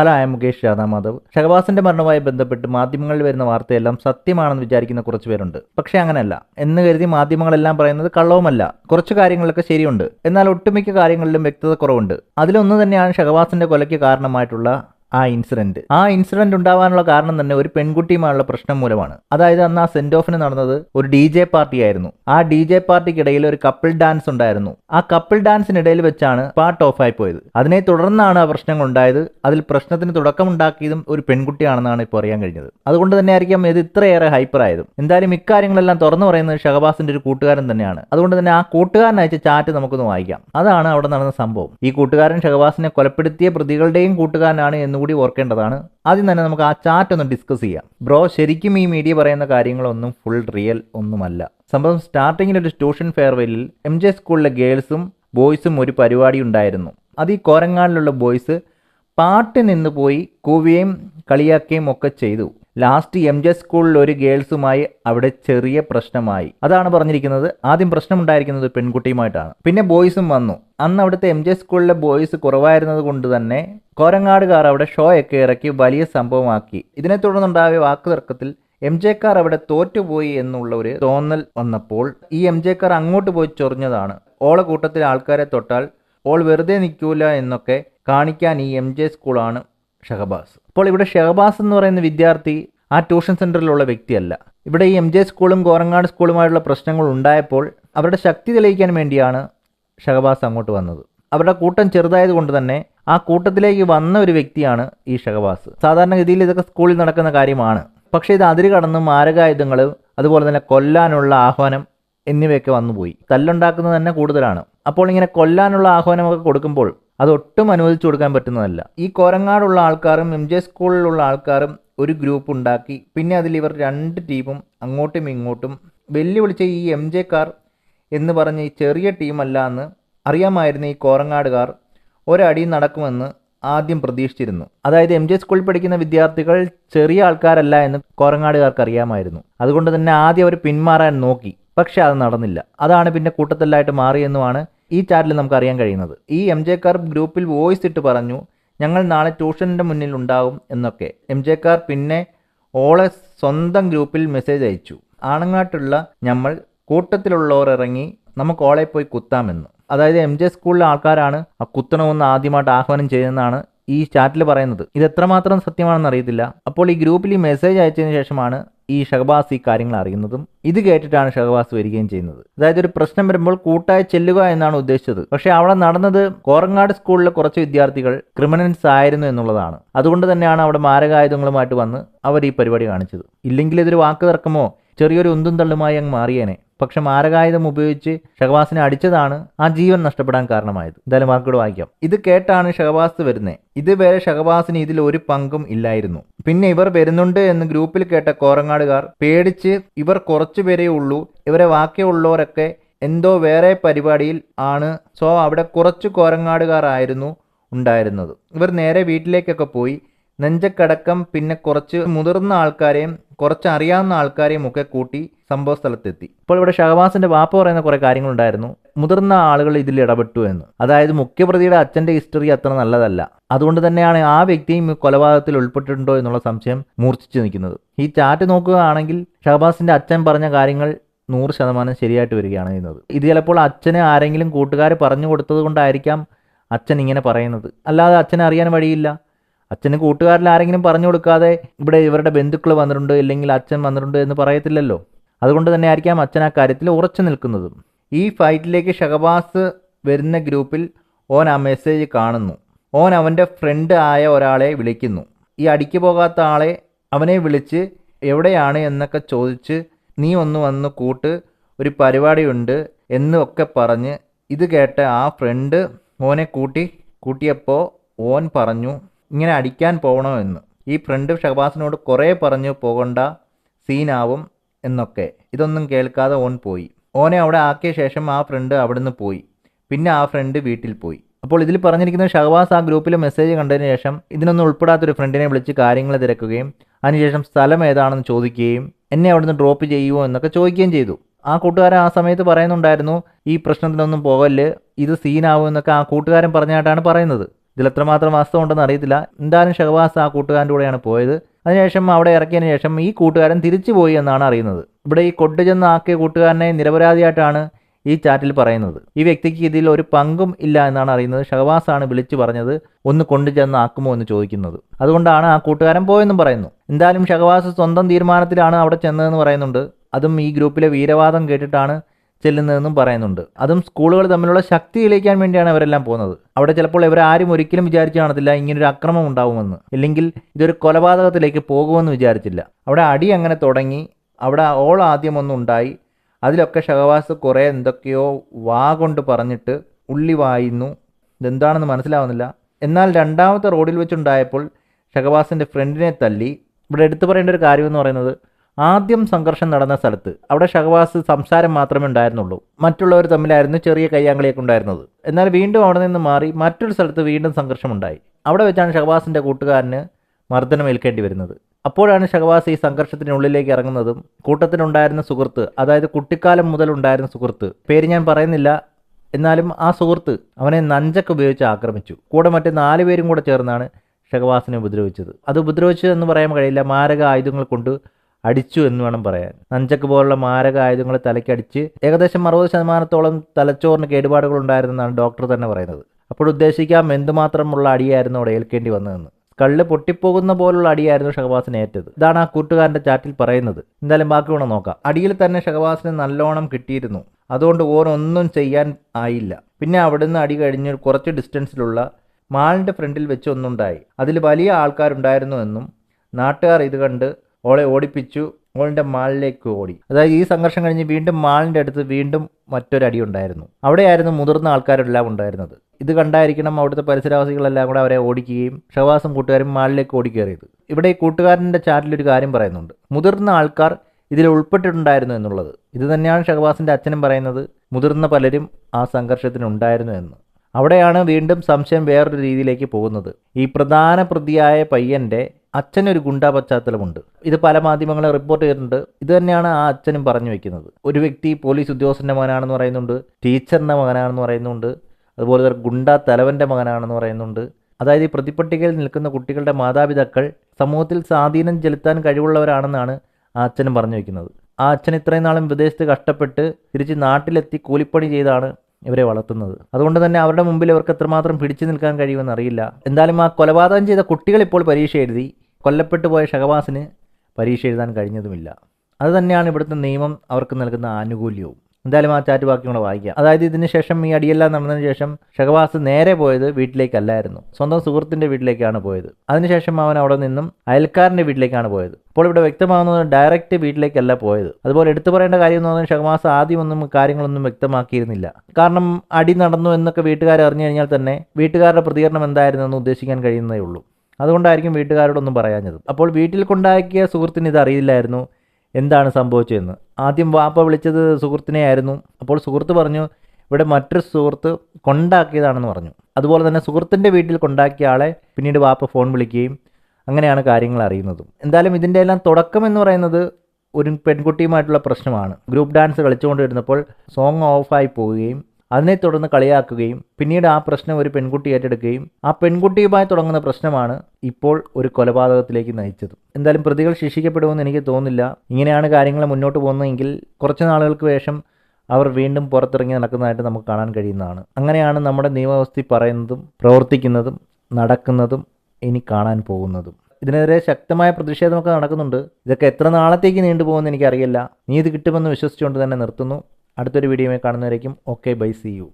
Hello I Mukesh Radhamadhav. ഷഹബാസിന്റെ മരണവുമായി ബന്ധപ്പെട്ട് മാധ്യമങ്ങളിൽ വരുന്ന വാർത്തയെല്ലാം സത്യമാണെന്ന് വിചാരിക്കുന്ന കുറച്ച് പേരുണ്ട്. പക്ഷേ അങ്ങനെയല്ല. എന്ന് കരുതി മാധ്യമങ്ങളെല്ലാം പറയുന്നത് കള്ളവുമല്ല. കുറച്ച് കാര്യങ്ങളൊക്കെ ശരിയുണ്ട്. എന്നാൽ ഒട്ടുമിക്ക കാര്യങ്ങളിലും വ്യക്തത കുറവുണ്ട്. അതിലൊന്ന് തന്നെയാണ് ഷഹബാസിന്റെ കൊലയ്ക്ക് കാരണമായിട്ടുള്ള ആ ഇൻസിഡന്റ് ആ ഇൻസിഡന്റ് ഉണ്ടാവാനുള്ള കാരണം തന്നെ ഒരു പെൺകുട്ടിയുമായുള്ള പ്രശ്നം മൂലമാണ്. അതായത് അന്ന് ആ സെന്റ് ഓഫിന് നടന്നത് ഒരു ഡി ജെ പാർട്ടി ആയിരുന്നു ആ ഡി ജെ പാർട്ടിക്കിടയിൽ ഒരു കപ്പിൾ ഡാൻസ് ഉണ്ടായിരുന്നു. ആ കപ്പിൾ ഡാൻസിനിടയിൽ വെച്ചാണ് പാർട്ട് ഓഫ് ആയി പോയത്. അതിനെ തുടർന്നാണ് ആ പ്രശ്നങ്ങൾ ഉണ്ടായത് അതിൽ പ്രശ്നത്തിന് തുടക്കമുണ്ടാക്കിയതും ഒരു പെൺകുട്ടിയാണെന്നാണ് ഇപ്പോൾ അറിയാൻ കഴിഞ്ഞത്. അതുകൊണ്ട് തന്നെ ആയിരിക്കാം ഇത് ഇത്രയേറെ ഹൈപ്പർ ആയതും. എന്തായാലും ഇക്കാര്യങ്ങളെല്ലാം തുറന്നു പറയുന്നത് ഷഹബാസിന്റെ ഒരു കൂട്ടുകാരൻ തന്നെയാണ്. അതുകൊണ്ട് തന്നെ ആ കൂട്ടുകാരൻ അയച്ച ചാറ്റ് നമുക്കൊന്ന് വായിക്കാം. അതാണ് അവിടെ നടന്ന സംഭവം. ഈ കൂട്ടുകാരൻ ഷഹബാസിനെ കൊലപ്പെടുത്തിയ പ്രതികളുടെയും കൂട്ടുകാരനാണ് എന്നുകൂടി ഓർക്കേണ്ടതാണ്. ആദ്യം തന്നെ നമുക്ക് ആ ചാറ്റ് ഒന്ന് ഡിസ്കസ് ചെയ്യാം. ബ്രോ ശരിക്കും ഈ മീഡിയ പറയുന്ന കാര്യങ്ങളൊന്നും ഫുൾ റിയൽ ഒന്നുമല്ല. സംഭവം സ്റ്റാർട്ടിങ്ങിൽ ഒരു ട്യൂഷൻ ഫെയർവെല്ലിൽ എം ജെ സ്കൂളിലെ ഗേൾസും ബോയ്സും ഒരു പരിപാടി ഉണ്ടായിരുന്നു. അത് ഈ കോരങ്ങാടിലുള്ള ബോയ്സ് പാട്ട് നിന്ന് പോയി കൂവുകയും കളിയാക്കുകയും ഒക്കെ ചെയ്തു. ലാസ്റ്റ് എം ജെ സ്കൂളിൽ ഒരു ഗേൾസുമായി അവിടെ ചെറിയ പ്രശ്നമായി. അതാണ് പറഞ്ഞിരിക്കുന്നത്. ആദ്യം പ്രശ്നമുണ്ടായിരിക്കുന്നത് പെൺകുട്ടിയുമായിട്ടാണ്. പിന്നെ ബോയ്സും വന്നു. അന്ന് അവിടുത്തെ എം ജെ സ്കൂളിലെ ബോയ്സ് കുറവായിരുന്നത് കൊണ്ട് തന്നെ കോരങ്ങാടുകാർ അവിടെ ഷോയൊക്കെ ഇറക്കി വലിയ സംഭവമാക്കി. ഇതിനെ തുടർന്നുണ്ടായ വാക്കുതർക്കത്തിൽ എം കാർ അവിടെ തോറ്റുപോയി എന്നുള്ള ഒരു തോന്നൽ വന്നപ്പോൾ ഈ എം കാർ അങ്ങോട്ട് പോയി ചൊറിഞ്ഞതാണ്. ഓളെ കൂട്ടത്തിൽ ആൾക്കാരെ തൊട്ടാൽ ഓൾ വെറുതെ നിൽക്കൂല എന്നൊക്കെ കാണിക്കാൻ ഈ എം ജെ സ്കൂളാണ് ഷഹബാസ്. അപ്പോൾ ഇവിടെ ഷഹബാസ് എന്ന് പറയുന്ന വിദ്യാർത്ഥി ആ ട്യൂഷൻ സെന്ററിലുള്ള വ്യക്തിയല്ല. ഇവിടെ ഈ എം ജെ സ്കൂളും കോരങ്ങാട് സ്കൂളുമായുള്ള പ്രശ്നങ്ങൾ ഉണ്ടായപ്പോൾ അവരുടെ ശക്തി തെളിയിക്കാൻ വേണ്ടിയാണ് ഷഹബാസ് അങ്ങോട്ട് വന്നത്. അവരുടെ കൂട്ടം ചെറുതായത് കൊണ്ട് തന്നെ ആ കൂട്ടത്തിലേക്ക് വന്ന ഒരു വ്യക്തിയാണ് ഈ ഷഹബാസ്. സാധാരണഗതിയിൽ ഇതൊക്കെ സ്കൂളിൽ നടക്കുന്ന കാര്യമാണ്. പക്ഷേ ഇത് അതിര് കടന്ന് മാരകായുധങ്ങൾ അതുപോലെ തന്നെ കൊല്ലാനുള്ള ആഹ്വാനം എന്നിവയൊക്കെ വന്നുപോയി. തല്ലുണ്ടാക്കുന്നത് തന്നെ കൂടുതലാണ്. അപ്പോൾ ഇങ്ങനെ കൊല്ലാനുള്ള ആഹ്വാനമൊക്കെ കൊടുക്കുമ്പോൾ അതൊട്ടും അനുവദിച്ചു കൊടുക്കാൻ പറ്റുന്നതല്ല. ഈ കോരങ്ങാടുള്ള ആൾക്കാരും എം ജെ സ്കൂളിലുള്ള ആൾക്കാരും ഒരു ഗ്രൂപ്പ് ഉണ്ടാക്കി പിന്നെ അതിൽ ഇവർ രണ്ട് ടീമും അങ്ങോട്ടും ഇങ്ങോട്ടും വെല്ലുവിളിച്ച ഈ എം ജെ കാർ എന്ന് പറഞ്ഞ ഈ ചെറിയ ടീമല്ല എന്ന് അറിയാമായിരുന്ന ഈ കോറങ്ങാടുകാർ ഒരടി നടക്കുമെന്ന് ആദ്യം പ്രതീക്ഷിച്ചിരുന്നു. അതായത് എം ജെ സ്കൂളിൽ പഠിക്കുന്ന വിദ്യാർത്ഥികൾ ചെറിയ ആൾക്കാരല്ല എന്ന് കോരങ്ങാടുകാർക്ക് അറിയാമായിരുന്നു. അതുകൊണ്ട് തന്നെ ആദ്യം അവർ പിന്മാറാൻ നോക്കി. പക്ഷെ അത് നടന്നില്ല. അതാണ് പിന്നെ കൂട്ടത്തിലായിട്ട് മാറിയെന്നുമാണ് ഈ ചാറ്റിൽ നമുക്ക് അറിയാൻ കഴിയുന്നത്. ഈ എം ജെ കാർ ഗ്രൂപ്പിൽ വോയിസ് ഇട്ട് പറഞ്ഞു ഞങ്ങൾ നാളെ ട്യൂഷന്റെ മുന്നിൽ ഉണ്ടാവും എന്നൊക്കെ. എം കാർ പിന്നെ ഓളെ സ്വന്തം ഗ്രൂപ്പിൽ മെസ്സേജ് അയച്ചു. ആണങ്ങാട്ടുള്ള നമ്മൾ കൂട്ടത്തിലുള്ളവർ ഇറങ്ങി നമുക്ക് ഓളെ പോയി കുത്താമെന്ന്. അതായത് എം ജെ സ്കൂളിലെ ആൾക്കാരാണ് ആ കുത്തണമെന്ന് ആദ്യമായിട്ട് ആഹ്വാനം ചെയ്യുന്നതാണ് ഈ ചാറ്റിൽ പറയുന്നത്. ഇത് എത്രമാത്രം സത്യമാണെന്ന് അറിയത്തില്ല. അപ്പോൾ ഈ ഗ്രൂപ്പിൽ ഈ മെസ്സേജ് അയച്ചതിന് ശേഷമാണ് ഈ ഷഹബാസ് ഈ കാര്യങ്ങൾ അറിയുന്നതും. ഇത് കേട്ടിട്ടാണ് ഷഹബാസ് വരികയും ചെയ്യുന്നത്. അതായത് ഒരു പ്രശ്നം വരുമ്പോൾ കൂട്ടായി ചെല്ലുക എന്നാണ് ഉദ്ദേശിച്ചത്. പക്ഷേ അവിടെ നടന്നത് കോറങ്ങാട് സ്കൂളിലെ കുറച്ച് വിദ്യാർത്ഥികൾ ക്രിമിനൽസ് ആയിരുന്നു എന്നുള്ളതാണ്. അതുകൊണ്ട് തന്നെയാണ് അവിടെ മാരകായുധങ്ങളുമായിട്ട് വന്ന് അവർ ഈ പരിപാടി കാണിച്ചത്. ഇല്ലെങ്കിൽ ഇതൊരു വാക്ക് തർക്കമോ? ചെറിയൊരു ഉന്തും തള്ളുമായി അങ്ങ് മാറിയേനെ. പക്ഷെ മാരകായുധം ഉപയോഗിച്ച് ഷഹബാസിനെ അടിച്ചതാണ് ആ ജീവൻ നഷ്ടപ്പെടാൻ കാരണമായത്. എന്തായാലും വാക്കുകൾ വായിക്കാം. ഇത് കേട്ടാണ് ഷഹബാസ് വരുന്നത് ഇതുവരെ ഷഹബാസിന് ഇതിൽ ഒരു പങ്കും ഇല്ലായിരുന്നു. പിന്നെ ഇവർ വരുന്നുണ്ട് എന്ന് ഗ്രൂപ്പിൽ കേട്ട കോറങ്ങാടുകാർ പേടിച്ച് ഇവർ കുറച്ചു പേരേ ഉള്ളൂ ഇവരെ ബാക്കിയുള്ളവരൊക്കെ എന്തോ വേറെ പരിപാടിയിൽ ആണ്. സോ അവിടെ കുറച്ച് കോരങ്ങാടുകാരായിരുന്നു ഉണ്ടായിരുന്നത്. ഇവർ നേരെ വീട്ടിലേക്കൊക്കെ പോയി നെഞ്ചക്കടക്കം പിന്നെ കുറച്ച് മുതിർന്ന ആൾക്കാരെയും കുറച്ച് അറിയാവുന്ന ആൾക്കാരെയും ഒക്കെ കൂട്ടി സംഭവ സ്ഥലത്തെത്തി. ഇപ്പോൾ ഇവിടെ ഷഹബാസിന്റെ വാപ്പ പറയുന്ന കുറെ കാര്യങ്ങളുണ്ടായിരുന്നു. മുതിർന്ന ആളുകൾ ഇതിൽ ഇടപെട്ടു എന്ന്. അതായത് മുഖ്യപ്രതിയുടെ അച്ഛന്റെ ഹിസ്റ്ററി അത്ര നല്ലതല്ല. അതുകൊണ്ട് തന്നെയാണ് ആ വ്യക്തിയും കൊലപാതകത്തിൽ ഉൾപ്പെട്ടിട്ടുണ്ടോ എന്നുള്ള സംശയം മൂർച്ഛിച്ചു നിൽക്കുന്നത്. ഈ ചാറ്റ് നോക്കുകയാണെങ്കിൽ ഷഹബാസിന്റെ അച്ഛൻ പറഞ്ഞ കാര്യങ്ങൾ നൂറ് ശതമാനം ശരിയായിട്ട് വരികയാണ് ചെയ്യുന്നത്. ഇത് ചിലപ്പോൾ അച്ഛന് ആരെങ്കിലും കൂട്ടുകാർ പറഞ്ഞു കൊടുത്തത് കൊണ്ടായിരിക്കാം അച്ഛൻ ഇങ്ങനെ പറയുന്നത്. അല്ലാതെ അച്ഛനെ അറിയാൻ വഴിയില്ല. അച്ഛന് കൂട്ടുകാരിൽ ആരെങ്കിലും പറഞ്ഞു കൊടുക്കാതെ ഇവിടെ ഇവരുടെ ബന്ധുക്കൾ വന്നിട്ടുണ്ട് ഇല്ലെങ്കിൽ അച്ഛൻ വന്നിട്ടുണ്ട് എന്ന് പറയത്തില്ലല്ലോ. അതുകൊണ്ട് തന്നെ ആയിരിക്കാം അച്ഛൻ ആ കാര്യത്തിൽ ഉറച്ചു നിൽക്കുന്നതും. ഈ ഫൈറ്റിലേക്ക് ഷഹബാസ് വരുന്ന ഗ്രൂപ്പിൽ ഓൻ ആ മെസ്സേജ് കാണുന്നു. ഓൻ അവന്റെ ഫ്രണ്ട് ആയ ഒരാളെ വിളിക്കുന്നു. ഈ അടിക്ക് പോകാത്ത ആളെ അവനെ വിളിച്ച് എവിടെയാണ് എന്നൊക്കെ ചോദിച്ച് നീ ഒന്ന് വന്ന് കൂട്ട് ഒരു പരിപാടിയുണ്ട് എന്നൊക്കെ പറഞ്ഞ് ഇത് കേട്ട ആ ഫ്രണ്ട് ഓനെ കൂട്ടി കൂട്ടിയപ്പോൾ ഓൻ പറഞ്ഞു ഇങ്ങനെ അടിക്കാൻ പോകണമെന്ന്. ഈ ഫ്രണ്ട് ഷഹബാസിനോട് കുറേ പറഞ്ഞു പോകണ്ട സീനാവും എന്നൊക്കെ. ഇതൊന്നും കേൾക്കാതെ ഓൻ പോയി. ഓനെ അവിടെ ആക്കിയ ശേഷം ആ ഫ്രണ്ട് അവിടുന്ന് പോയി. പിന്നെ ആ ഫ്രണ്ട് വീട്ടിൽ പോയി. അപ്പോൾ ഇതിൽ പറഞ്ഞിരിക്കുന്ന ഷഹബാസ് ആ ഗ്രൂപ്പിലെ മെസ്സേജ് കണ്ടതിന് ശേഷം ഇതിനൊന്നും ഉൾപ്പെടാത്തൊരു ഫ്രണ്ടിനെ വിളിച്ച് കാര്യങ്ങൾ തിരക്കുകയും അതിനുശേഷം സ്ഥലം ഏതാണെന്ന് ചോദിക്കുകയും എന്നെ അവിടുന്ന് ഡ്രോപ്പ് ചെയ്യുമോ എന്നൊക്കെ ചോദിക്കുകയും ചെയ്തു. ആ കൂട്ടുകാരൻ ആ സമയത്ത് പറയുന്നുണ്ടായിരുന്നു ഈ പ്രശ്നത്തിനൊന്നും പോകല്ല് ഇത് സീനാവും എന്നൊക്കെ ആ കൂട്ടുകാരൻ പറഞ്ഞതായിട്ടാണ് പറയുന്നത്. ഇതിൽ എത്രമാത്രം വാസ്തവം ഉണ്ടെന്ന് അറിയത്തില്ല. എന്തായാലും ഷഹബാസ് ആ കൂട്ടുകാരന്റെ കൂടെയാണ് പോയത്. അതിനുശേഷം അവിടെ ഇറക്കിയതിന് ശേഷം ഈ കൂട്ടുകാരൻ തിരിച്ചു പോയി എന്നാണ് അറിയുന്നത്. ഇവിടെ ഈ കൊണ്ടു ചെന്ന് ആക്കിയ കൂട്ടുകാരനെ നിരപരാധിയായിട്ടാണ് ഈ ചാറ്റിൽ പറയുന്നത്. ഈ വ്യക്തിക്ക് ഇതിൽ ഒരു പങ്കും ഇല്ല എന്നാണ് അറിയുന്നത്. ഷഹബാസാണ് വിളിച്ചു പറഞ്ഞത് ഒന്ന് കൊണ്ടു ചെന്ന് ആക്കുമോ എന്ന് ചോദിക്കുന്നത്. അതുകൊണ്ടാണ് ആ കൂട്ടുകാരൻ പോയെന്നും പറയുന്നു. എന്തായാലും ഷഹബാസ് സ്വന്തം തീരുമാനത്തിലാണ് അവിടെ ചെന്നതെന്ന് പറയുന്നുണ്ട്. അതും ഈ ഗ്രൂപ്പിലെ വീരവാദം കേട്ടിട്ടാണ് ചെല്ലുന്നതെന്നും പറയുന്നുണ്ട്. അതും സ്കൂളുകൾ തമ്മിലുള്ള ശക്തി തെളിയിക്കാൻ വേണ്ടിയാണ് അവരെല്ലാം പോകുന്നത്. അവിടെ ചിലപ്പോൾ ഇവരാരും ഒരിക്കലും വിചാരിച്ചു കാണത്തില്ല ഇങ്ങനൊരു അക്രമം ഉണ്ടാവുമെന്ന്. ഇല്ലെങ്കിൽ ഇതൊരു കൊലപാതകത്തിലേക്ക് പോകുമെന്ന് വിചാരിച്ചില്ല. അവിടെ അടി അങ്ങനെ തുടങ്ങി അവിടെ ഓൾ ആദ്യം ഒന്നുണ്ടായി അതിലൊക്കെ ഷഹവാസ് കുറേ എന്തൊക്കെയോ വാ കൊണ്ട് പറഞ്ഞിട്ട് ഉള്ളി വായുന്നു. ഇതെന്താണെന്ന് മനസ്സിലാവുന്നില്ല. എന്നാൽ രണ്ടാമത്തെ റോഡിൽ വെച്ചുണ്ടായപ്പോൾ ഷഹവാസിന്റെ ഫ്രണ്ടിനെ തല്ലി. ഇവിടെ എടുത്തു പറയേണ്ട ഒരു കാര്യമെന്ന് പറയുന്നത് ആദ്യം സംഘർഷം നടന്ന സ്ഥലത്ത് അവിടെ ഷഹവാസ് സംസാരം മാത്രമേ ഉണ്ടായിരുന്നുള്ളൂ. മറ്റുള്ളവർ തമ്മിലായിരുന്നു ചെറിയ കയ്യാങ്കളിയൊക്കെ ഉണ്ടായിരുന്നത്. എന്നാൽ വീണ്ടും അവിടെ നിന്ന് മാറി മറ്റൊരു സ്ഥലത്ത് വീണ്ടും സംഘർഷമുണ്ടായി. അവിടെ വെച്ചാണ് ഷഹവാസിന്റെ കൂട്ടുകാരന് മർദ്ദനമേൽക്കേണ്ടി വരുന്നത്. അപ്പോഴാണ് ഷഹവാസ് ഈ സംഘർഷത്തിനുള്ളിലേക്ക് ഇറങ്ങുന്നതും കൂട്ടത്തിലുണ്ടായിരുന്ന സുഹൃത്ത് അതായത് കുട്ടിക്കാലം മുതൽ ഉണ്ടായിരുന്ന സുഹൃത്ത് പേര് ഞാൻ പറയുന്നില്ല എന്നാലും ആ സുഹൃത്ത് അവനെ നഞ്ചക്ക് ഉപയോഗിച്ച് ആക്രമിച്ചു. കൂടെ മറ്റ് നാല് പേരും കൂടെ ചേർന്നാണ് ഷഹവാസിനെ ഉപദ്രവിച്ചത്. അത് ഉപദ്രവിച്ചു എന്ന് പറയാൻ കഴിയില്ല. മാരക ആയുധങ്ങൾ കൊണ്ട് അടിച്ചു എന്ന് വേണം പറയാൻ. നഞ്ചക്ക് പോലുള്ള മാരക ആയുധങ്ങൾ തലയ്ക്കടിച്ച് ഏകദേശം അറുപത് ശതമാനത്തോളം തലച്ചോറിന് കേടുപാടുകൾ ഉണ്ടായിരുന്നെന്നാണ് ഡോക്ടർ തന്നെ പറയുന്നത്. അപ്പോൾ ഉദ്ദേശിക്കാം എന്തുമാത്രമുള്ള അടിയായിരുന്നു അവിടെ ഏൽക്കേണ്ടി വന്നതെന്ന്. കള്ള് പൊട്ടിപ്പോകുന്ന പോലുള്ള അടിയായിരുന്നു ഷഹബാസിന് ഏറ്റത്. ഇതാണ് ആ കൂട്ടുകാരന്റെ ചാറ്റിൽ പറയുന്നത്. എന്തായാലും ബാക്കി വേണം നോക്കാം. അടിയിൽ തന്നെ ഷഹബാസിന് നല്ലോണം കിട്ടിയിരുന്നു. അതുകൊണ്ട് ഓരോന്നും ചെയ്യാൻ ആയില്ല. പിന്നെ അവിടുന്ന് അടി കഴിഞ്ഞ് കുറച്ച് ഡിസ്റ്റൻസിലുള്ള മാളിന്റെ ഫ്രണ്ടിൽ വെച്ച് ഒന്നുണ്ടായി. അതിൽ വലിയ ആൾക്കാരുണ്ടായിരുന്നു എന്നും നാട്ടുകാർ ഇത് കണ്ട് ഓളെ ഓടിപ്പിച്ചു മോളിന്റെ മാളിലേക്ക് ഓടി. അതായത് ഈ സംഘർഷം കഴിഞ്ഞ് വീണ്ടും മാളിന്റെ അടുത്ത് വീണ്ടും മറ്റൊരടി ഉണ്ടായിരുന്നു. അവിടെയായിരുന്നു മുതിർന്ന ആൾക്കാരെല്ലാം ഉണ്ടായിരുന്നത്. ഇത് കണ്ടായിരിക്കണം അവിടുത്തെ പരിസരവാസികളെല്ലാം കൂടെ അവരെ ഓടിക്കുകയും ഷവാസും കൂട്ടുകാരും മാളിലേക്ക് ഓടിക്കേറിയത്. ഇവിടെ ഈ കൂട്ടുകാരന്റെ ചാറ്റിലൊരു കാര്യം പറയുന്നുണ്ട്. മുതിർന്ന ആൾക്കാർ ഇതിൽ ഉൾപ്പെട്ടിട്ടുണ്ടായിരുന്നു എന്നുള്ളത്. ഇത് തന്നെയാണ് ഷഹബാസിന്റെ അച്ഛനും പറയുന്നത്. മുതിർന്ന പലരും ആ സംഘർഷത്തിനുണ്ടായിരുന്നു എന്ന്. അവിടെയാണ് വീണ്ടും സംശയം വേറൊരു രീതിയിലേക്ക് പോകുന്നത്. ഈ പ്രധാന പ്രതിയായ പയ്യന്റെ അച്ഛനൊരു ഗുണ്ടാ പശ്ചാത്തലമുണ്ട്. ഇത് പല മാധ്യമങ്ങളെ റിപ്പോർട്ട് ചെയ്തിട്ടുണ്ട്. ഇത് തന്നെയാണ് ആ അച്ഛനും പറഞ്ഞു വെക്കുന്നത്. ഒരു വ്യക്തി പോലീസ് ഉദ്യോഗസ്ഥന്റെ മകനാണെന്ന് പറയുന്നുണ്ട് ടീച്ചറിന്റെ മകനാണെന്ന് പറയുന്നുണ്ട് അതുപോലെ തന്നെ ഗുണ്ട തലവന്റെ മകനാണെന്ന് പറയുന്നുണ്ട്. അതായത് ഈ പ്രതിപട്ടികയിൽ നിൽക്കുന്ന കുട്ടികളുടെ മാതാപിതാക്കൾ സമൂഹത്തിൽ സ്വാധീനം ചെലുത്താൻ കഴിവുള്ളവരാണെന്നാണ് ആ അച്ഛനും പറഞ്ഞു വെക്കുന്നത്. ആ അച്ഛൻ ഇത്രയും നാളും വിദേശത്ത് കഷ്ടപ്പെട്ട് തിരിച്ച് നാട്ടിലെത്തി കൂലിപ്പണി ചെയ്താണ് ഇവരെ വളർത്തുന്നത്. അതുകൊണ്ട് തന്നെ അവരുടെ മുമ്പിൽ ഇവർക്ക് എത്രമാത്രം പിടിച്ചു നിൽക്കാൻ കഴിയുമെന്ന് അറിയില്ല. എന്തായാലും ആ കൊലപാതകം ചെയ്ത കുട്ടികൾ ഇപ്പോൾ പരീക്ഷ എഴുതി കൊല്ലപ്പെട്ടു പോയ ഷഹബാസിന് പരീക്ഷ എഴുതാൻ കഴിഞ്ഞതുമില്ല. അത് തന്നെയാണ് ഇവിടുത്തെ നിയമം അവർക്ക് നൽകുന്ന ആനുകൂല്യവും. എന്തായാലും ആ ചാറ്റ് ബാക്കി കൂടെ വായിക്കാം. അതായത് ഇതിന് ശേഷം ഈ അടിയെല്ലാം നടന്നതിന് ശേഷം ഷഹബാസ് നേരെ പോയത് വീട്ടിലേക്കല്ലായിരുന്നു. സ്വന്തം സുഹൃത്തിന്റെ വീട്ടിലേക്കാണ് പോയത്. അതിനുശേഷം അവൻ അവിടെ നിന്നും അയൽക്കാരന്റെ വീട്ടിലേക്കാണ് പോയത്. അപ്പോൾ ഇവിടെ വ്യക്തമാകുന്നത് ഡയറക്റ്റ് വീട്ടിലേക്കല്ല പോയത്. അതുപോലെ എടുത്തു പറയേണ്ട കാര്യം എന്ന് പറഞ്ഞാൽ ഷഹബാസ് ആദ്യമൊന്നും കാര്യങ്ങളൊന്നും വ്യക്തമാക്കിയിരുന്നില്ല. കാരണം അടി നടന്നു എന്നൊക്കെ വീട്ടുകാർ അറിഞ്ഞു കഴിഞ്ഞാൽ തന്നെ വീട്ടുകാരുടെ പ്രതികരണം എന്തായിരുന്നു എന്ന് ഉദ്ദേശിക്കാൻ കഴിയുന്നതേ ഉള്ളൂ. അതുകൊണ്ടായിരിക്കും വീട്ടുകാരോടൊന്നും പറയാഞ്ഞത്. അപ്പോൾ വീട്ടിൽ കൊണ്ടാക്കിയ സുഹൃത്തിന് ഇത് അറിയില്ലായിരുന്നു. എന്താണ് സംഭവിച്ചതെന്ന്. ആദ്യം വാപ്പ വിളിച്ചത് സുഹൃത്തിനെ ആയിരുന്നു അപ്പോൾ സുഹൃത്ത് പറഞ്ഞു ഇവിടെ മറ്റൊരു സുഹൃത്ത് കൊണ്ടാക്കിയതാണെന്ന് പറഞ്ഞു. അതുപോലെ തന്നെ സുഹൃത്തിന്റെ വീട്ടിൽ കൊണ്ടാക്കിയ ആളെ പിന്നീട് വാപ്പ ഫോൺ വിളിക്കുകയും അങ്ങനെയാണ് കാര്യങ്ങൾ അറിയുന്നതും. എന്തായാലും ഇതിന്റെ എല്ലാം തുടക്കം എന്ന് പറയുന്നത് ഒരു പെൺകുട്ടിയുമായിട്ടുള്ള പ്രശ്നമാണ്. ഗ്രൂപ്പ് ഡാൻസ് കളിച്ചുകൊണ്ടിരുന്നപ്പോൾ സോങ് ഓഫായി പോവുകയും അതിനെ തുടർന്ന് കളിയാക്കുകയും പിന്നീട് ആ പ്രശ്നം ഒരു പെൺകുട്ടി ഏറ്റെടുക്കുകയും ആ പെൺകുട്ടിയുമായി തുടങ്ങുന്ന പ്രശ്നമാണ് ഇപ്പോൾ ഒരു കൊലപാതകത്തിലേക്ക് നയിച്ചത്. എന്തായാലും പ്രതികൾ ശിക്ഷിക്കപ്പെടുമെന്ന് എനിക്ക് തോന്നുന്നില്ല. ഇങ്ങനെയാണ് കാര്യങ്ങൾ മുന്നോട്ട് പോകുന്നതെങ്കിൽ കുറച്ച് നാളുകൾക്ക് ശേഷം അവർ വീണ്ടും പുറത്തിറങ്ങി നടക്കുന്നതായിട്ട് നമുക്ക് കാണാൻ കഴിയുന്നതാണ്. അങ്ങനെയാണ് നമ്മുടെ നിയമവ്യവസ്ഥ പറയുന്നതും പ്രവർത്തിക്കുന്നതും നടക്കുന്നതും ഇനി കാണാൻ പോകുന്നതും. ഇതിനെതിരെ ശക്തമായ പ്രതിഷേധമൊക്കെ നടക്കുന്നുണ്ട്. ഇതൊക്കെ എത്ര നാളത്തേക്ക് നീണ്ടുപോകുമെന്ന് എനിക്കറിയില്ല. ഇത് കിട്ടുമെന്ന് വിശ്വസിച്ചുകൊണ്ട് തന്നെ നിർത്തുന്നു. അടുത്തൊരു വീഡിയോയിൽ കാണുന്നവരേക്കും ഓക്കെ ബൈ സി യു.